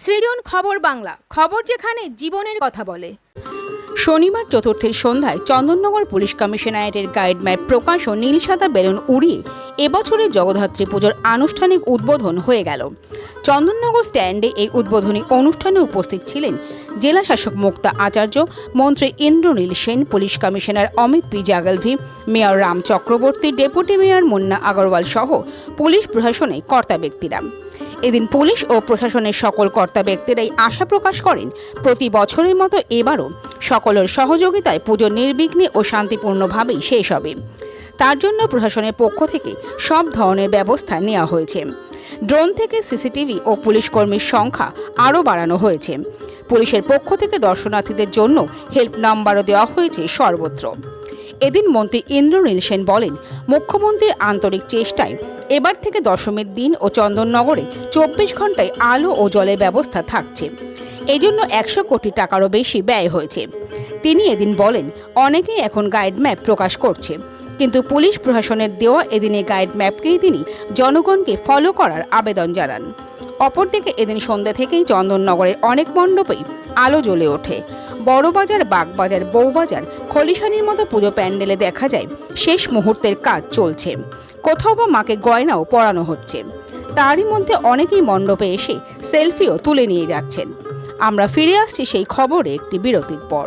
সৃজন খবর বাংলা, খবর যেখানে জীবনের কথা বলে। শনিবার চতুর্থের সন্ধ্যায় চন্দননগর পুলিশ কমিশনারেটের গাইড ম্যাপ প্রকাশ ও নীল সাদা বেলুন উড়িয়ে এবছরের জগদ্ধাত্রী পুজোর আনুষ্ঠানিক উদ্বোধন হয়ে গেল। চন্দননগর স্ট্যান্ডে এই উদ্বোধনী অনুষ্ঠানে উপস্থিত ছিলেন জেলা শাসক মুক্তা আচার্য, মন্ত্রী Indranil Sen, police commissioner Amit P Jaglavi, mayor Ram Chakraborty, deputy mayor Munna Agarwal সহ পুলিশ প্রশাসনে কর্তা ব্যক্তিরা। এদিন পুলিশ ও প্রশাসনের সকল কর্তা ব্যক্তিরাই আশা প্রকাশ করেন। প্রতি বছরের মতো এবারও সকলের সহযোগিতায় পুজো নির্বিঘ্নে ও শান্তিপূর্ণভাবেই শেষ হবে। তার জন্য প্রশাসনের পক্ষ থেকে সব ধরনের ব্যবস্থা নেওয়া হয়েছে। ড্রোন থেকে সিসিটিভি ও পুলিশ কর্মীর সংখ্যা আরও বাড়ানো হয়েছে। পুলিশের পক্ষ থেকে দর্শনার্থীদের জন্য হেল্প নাম্বারও দেওয়া হয়েছে সর্বত্র। এদিন মন্ত্রী ইন্দ্রনীল সেন বলেন মুখ্যমন্ত্রীর আন্তরিক চেষ্টায় এবার থেকে দশমীর দিন ও চন্দননগরে চব্বিশ ঘন্টায় আলো ও জলের ব্যবস্থা থাকছে। এজন্য একশো কোটি টাকারও বেশি ব্যয় হয়েছে। তিনি এদিন বলেন, অনেকেই এখন গাইড ম্যাপ প্রকাশ করছে, কিন্তু পুলিশ প্রশাসনের দেওয়া এদিনে গাইড ম্যাপকেই তিনি জনগণকে ফলো করার আবেদন জানান। অপরদিকে এদিন সন্ধ্যা থেকেই চন্দননগরের অনেক মণ্ডপেই আলো জ্বলে ওঠে। বড়বাজার, বাগবাজার, বউবাজার, খলিশানির মতো পুজো প্যান্ডেলে দেখা যায় শেষ মুহূর্তের কাজ চলছে। কোথাও বা মাকে গয়নাও পরানো হচ্ছে। তারই মধ্যে অনেকেই মণ্ডপে এসে সেলফিও তুলে নিয়ে যাচ্ছেন। আমরা ফিরে আসছি সেই খবরে একটি বিরতির পর।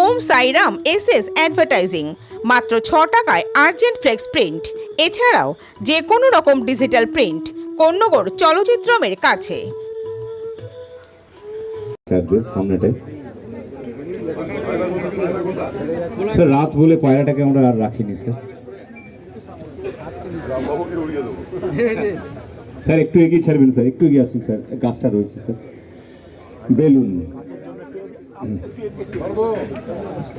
Om Sairam S S advertising, মাত্র ছ টাকায় আর্জেন্ট ফ্লেক্স প্রিন্ট। এছাড়াও যে কোনো রকম ডিজিটাল প্রিন্ট কন্যগর চলচ্চিত্রমের কাছে। স্যার, রাত বলে পায়রাটাকে আমরা আর রাখিনি, স্যার। স্যার, একটু এগিয়ে ছাড়বেন, স্যার। একটু এগিয়ে আসুন, স্যার। গাছটা রয়েছে, স্যার। বেলুন।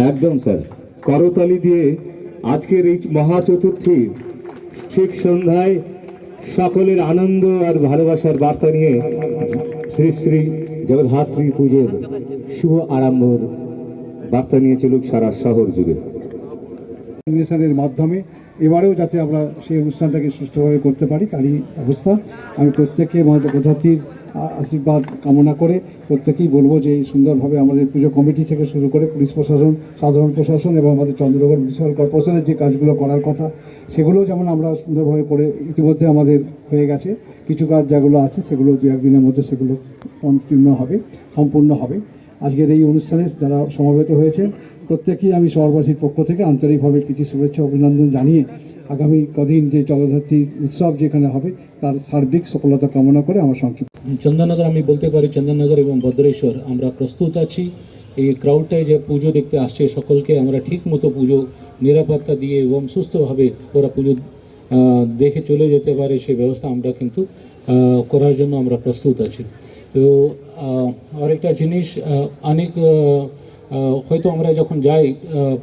একদম, স্যার। করতালি দিয়ে আজকের এই মহা চতুর্থীর ঠিক সন্ধ্যায় সকলের আনন্দ আর ভালোবাসার বার্তা নিয়ে শ্রী শ্রী জগদ্ধাত্রী পুজোর শুভ আরম্ভর বার্তা নিয়ে চলুক সারা শহর জুড়ে। অনুষ্ঠানের মাধ্যমে এবারেও যাতে আমরা সেই অনুষ্ঠানটাকে সুষ্ঠুভাবে করতে পারি, তারই অবস্থা। আমি প্রত্যেককে প্রধাত্রীর আশীর্বাদ কামনা করে প্রত্যেকেই বলব যে এই সুন্দরভাবে আমাদের পুজো কমিটি থেকে শুরু করে পুলিশ প্রশাসন, সাধারণ প্রশাসন এবং আমাদের চন্দ্রনগর মিউনিসিপ্যাল কর্পোরেশনের যে কাজগুলো করার কথা সেগুলো যেমন আমরা সুন্দরভাবে করে ইতিমধ্যে আমাদের হয়ে গেছে। কিছু কাজ যেগুলো আছে, সেগুলো দু একদিনের মধ্যে সেগুলো সম্পূর্ণ হবে সম্পূর্ণ হবে। আজকের এই অনুষ্ঠানে যারা সমবেত হয়েছে প্রত্যেকেই আমি শহরবাসীর পক্ষ থেকে আন্তরিকভাবে প্রীতি শুভেচ্ছা অভিনন্দন জানিয়ে আগামী কদিন যে জগদ্ধাত্রী উৎসব যেখানে হবে, তার সার্বিক সফলতা কামনা করে আমার সংক্ষিপ্ত চন্দননগর আমি বলতে পারি চন্দননগর এবং ভদ্রেশ্বর। আমরা প্রস্তুত আছি। এই ক্রাউডটায় যে পুজো দেখতে আসছে সকলকে, আমরা ঠিক মতো পুজো নিরাপত্তা দিয়ে এবং সুস্থভাবে ওরা পুজো দেখে চলে যেতে পারে সেই ব্যবস্থা আমরা কিন্তু করার জন্য আমরা প্রস্তুত আছি। তো আরেকটা জিনিস অনেক হয়তো আমরা যখন যাই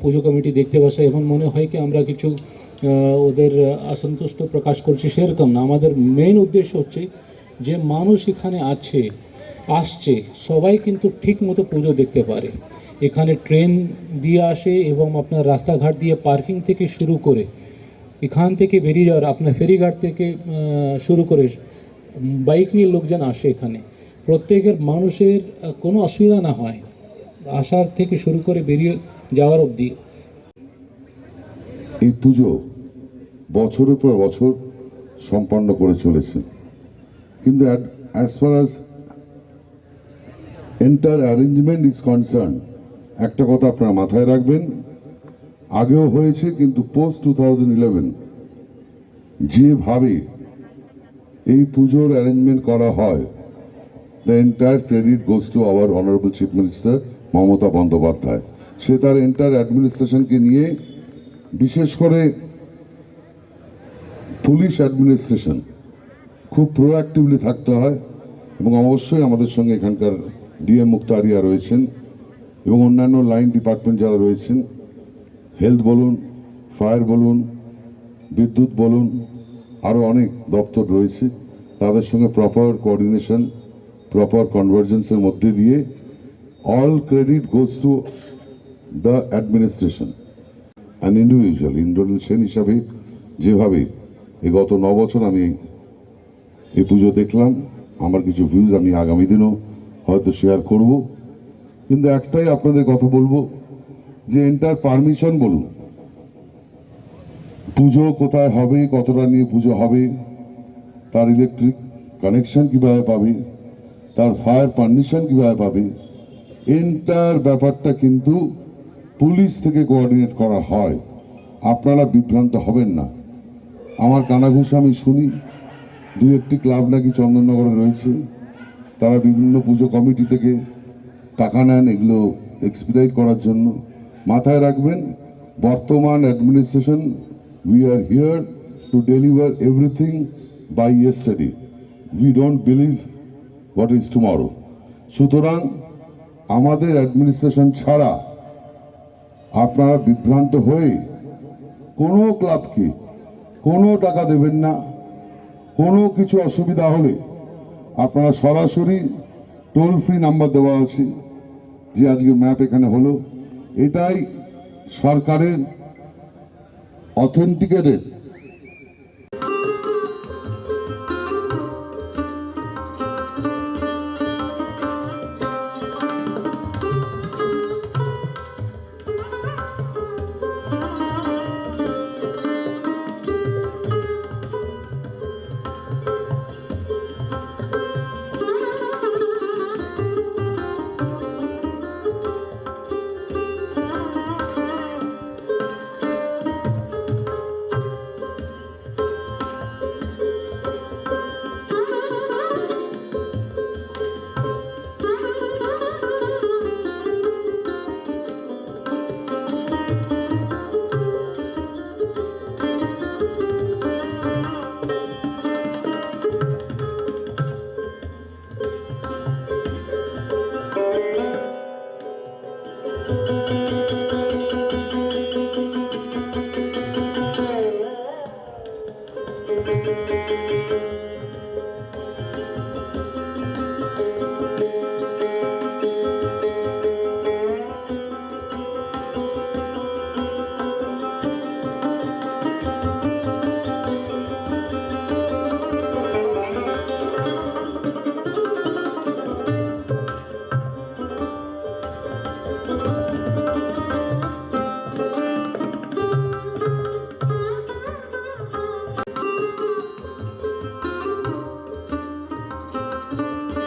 পুজো কমিটি দেখতে বসে, এখন মনে হয় কি আমরা কিছু ওদের অসন্তুষ্ট প্রকাশ করছি সেরকম না। আমাদের মেইন উদ্দেশ্য হচ্ছে যে মানুষ এখানে আছে, আসছে, সবাই কিন্তু ঠিক মতো পুজো দেখতে পারে। এখানে ট্রেন দিয়ে আসে এবং আপনার রাস্তাঘাট দিয়ে পার্কিং থেকে শুরু করে, এখান থেকে বেরিয়ে যাওয়ার, আপনার ফেরিঘাট থেকে শুরু করে, বাইক নিয়ে লোকজন আসে এখানে। প্রত্যেকের মানুষের কোনো অসুবিধা না হয়। আসার থেকে শুরু করে বেরিয়ে যাওয়ার অবধি। এই পুজো বছরের পর বছর সম্পন্ন করে চলেছে। কিন্তু as far as enter arrangement is concern একটা কথা আপনারা মাথায় রাখবেন, আগেও হয়েছে কিন্তু পোস্ট টু থাউজেন্ড ইলেভেন যেভাবে এই পুজোর অ্যারেঞ্জমেন্ট করা হয় the entire credit goes to our honourable chief minister Mamata Bandyopadhyay. সে তার এন্টায়ার অ্যাডমিনিস্ট্রেশনকে নিয়ে বিশেষ করে পুলিশ অ্যাডমিনিস্ট্রেশন খুব প্রোঅ্যাক্টিভলি থাকতে হয় এবং অবশ্যই আমাদের সঙ্গে এখানকার ডিএম মুক্তারিয়া রয়েছেন এবং অন্যান্য লাইন ডিপার্টমেন্ট যারা রয়েছেন হেলথ বলুন ফায়ার বলুন, বিদ্যুৎ বলুন আরও অনেক দপ্তর রয়েছে। তাদের সঙ্গে প্রপার কোঅর্ডিনেশন প্রপার কনভার্জেন্সের মধ্যে দিয়ে all credit goes to the administration and individual Indranil Sen হিসাবে যেভাবে এই গত ন বছর আমি এই পুজো দেখলাম, আমার কিছু ভিউজ আমি আগামী দিনও হয়তো শেয়ার করব। কিন্তু একটাই আপনাদের কথা বলব, যে এন্টার পারমিশন বলুন, পুজো কোথায় হবে, কতটা নিয়ে পুজো হবে, তার ইলেকট্রিক কানেকশন কীভাবে পাবে, তার ফায়ার পারমিশন কীভাবে পাবে এন্টার ব্যাপারটা কিন্তু পুলিশ থেকে কোঅর্ডিনেট করা হয়। আপনারা বিভ্রান্ত হবেন না। আমার কানাঘুষা আমি শুনি। দু একটি ক্লাব নাকি চন্দননগরে রয়েছে, তারা বিভিন্ন পুজো কমিটি থেকে টাকা নেন এগুলো এক্সপিরাইট করার জন্য। মাথায় রাখবেন, বর্তমান administration we are here to deliver everything by yesterday we don't believe what is tomorrow সুতরাং আমাদের অ্যাডমিনিস্ট্রেশন ছাড়া আপনারা বিভ্রান্ত হয়ে কোনো ক্লাবকে কোনো টাকা দেবেন না। কোনো কিছু অসুবিধা হলে আপনারা সরাসরি টোল ফ্রি নাম্বার দেওয়া আছে যে আজকে ম্যাপ এখানে হলো। এটাই সরকারের অথেন্টিকেটেড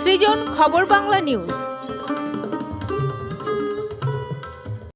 সৃজন খবর বাংলা নিউজ।